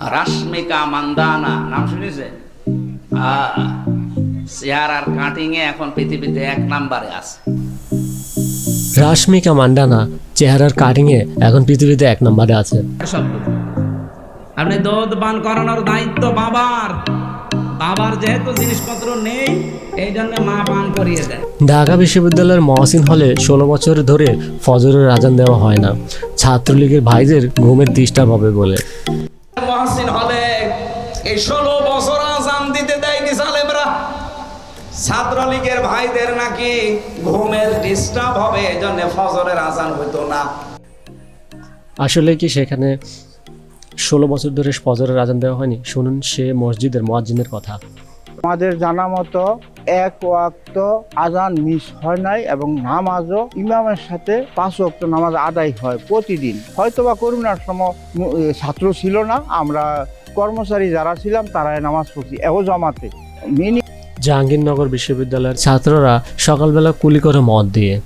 রাশ্মিকা মান্দানা নাম শুনেছে? চেহারার কাটিং এ এখন পৃথিবীতে এক নাম্বারে আছে। রাশমিকা মান্ডানা চেহারার কাটিংয়ে এখন পৃথিবীতে এক নম্বরে আছে। আপনি দুধ পান করানোর দায়িত্ব বাবার। বাবার যেহেতু জিনিসপত্র নেই এই জন্য মা পান করিয়ে দেয়। ঢাকা বিশ্ববিদ্যালয়ের মহসিন হলে ষোলো বছর ধরে ফজরের আজান দেওয়া হয় না। ছাত্রলীগের ভাইদের ঘুমের ডিস্টার্ব হবে বলে। মহাসিন হলে এই ষোলো বছর আজান দিতে দেয়নি সালেমরা ছাত্রলীগের ভাইদের নাকি ঘুমের ডিস্টার্ব হবে এই জন্য ফজরের আজান হইতো না। আসলে কি সেখানে ষোলো বছর ধরে ফজরের আজান দেওয়া হয়নি? শুনুন সে মসজিদের মোয়াজ্জিনের কথা। আমাদের জানা মতো এক ওয়াক্ত আজান মিস হয় নাই এবং নামাজও ইমামের সাথে পাঁচ ওয়াক্ত নামাজ আদায় হয় প্রতিদিন। হয়তোবা করোনার সময় মু- ছাত্র ছিল না আমরা কর্মচারী যারা ছিলাম তারাই নামাজ পড়ছি এও জমাতে। মিনি জাহাঙ্গীরনগর বিশ্ববিদ্যালয়ের ছাত্ররা সকালবেলা কুলি করে মদ দিয়ে।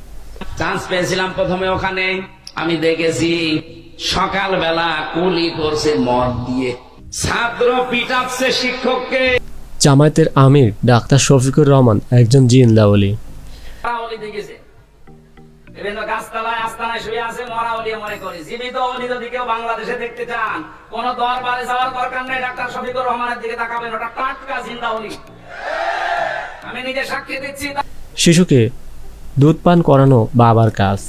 চান্স পেয়েছিলাম প্রথমে ওখানে। আমি দেখেছি সকালবেলা কুলি করছে মদ দিয়ে। ছাত্র পিটাচ্ছে শিক্ষককে। জামায়াতের আমির ডাক্তার শফিকুর রহমান একজন জিন্দাওলি মরাওলি বিভিন্ন গাছতলায় আস্তানায় শুয়ে আছে মরাওলি মনে করি। জীবিত অলি যদি কেউ বাংলাদেশে দেখতে চান কোন দরবারে যাওয়ার দরকার নেই ডাক্তার শফিকুর রহমানের দিকে তাকাবেন। ওটা টাটকা জিন্দা অলি আমি নিজে সাক্ষী দিচ্ছি শিশুকে দুধ পান করানো বাবার কাজ।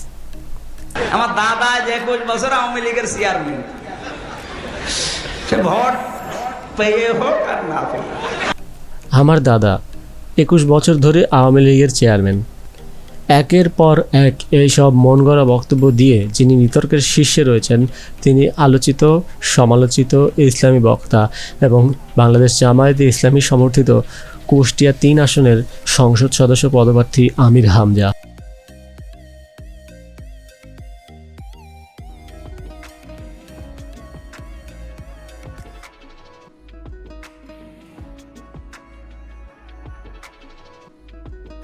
আমার দাদা যে একুশ বছর আওয়ামী লীগের চেয়ারম্যান সে ভোট পেয়ে হোক আর না পেয়ে আমার দাদা, একুশ বছর ধরে আওয়ামী লীগের চেয়ারম্যান। একের পর এক এইসব মন গড়া বক্তব্য দিয়ে যিনি বিতর্কের শীর্ষে রয়েছেন, তিনি আলোচিত, সমালোচিত ইসলামী বক্তা এবং বাংলাদেশ জামায়াতে ইসলামী সমর্থিত কুষ্টিয়া তিন আসনের সংসদ সদস্য পদপ্রার্থী আমির হামজা।